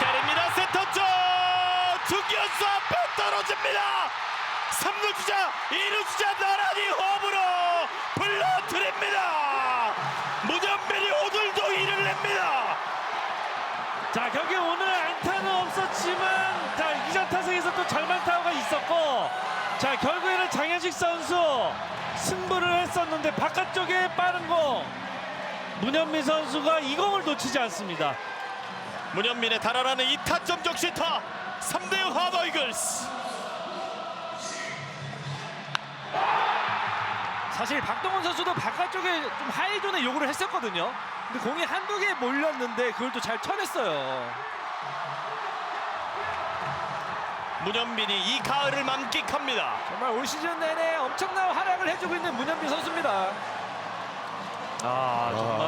때립니다. 센터 쪽! 중견수 앞에 떨어집니다. 3루 주자 2루 주자 나란히 홈으로 불러드립니다. 문현빈이 오늘도 일을 냅니다. 자 경기 오늘 안타는 없었지만 자 이전 타석에서 또 절망타구가 있었고 자 결국에는 장현식 선수 승부를 했었는데 바깥쪽에 빠른 공 문현민 선수가 이 공을 놓치지 않습니다. 문현민의 달아나는 2타점 적시타 3대0 하버 이글스 사실 박동원 선수도 바깥쪽에 좀 하이존에 요구를 했었거든요. 근데 공이 한두 개 몰렸는데 그걸 또 잘 쳐냈어요. 문현민이 이 가을을 만끽합니다 정말 올 시즌 내내 엄청난 활약을 해주고 있는 문현빈 선수입니다. 아 정말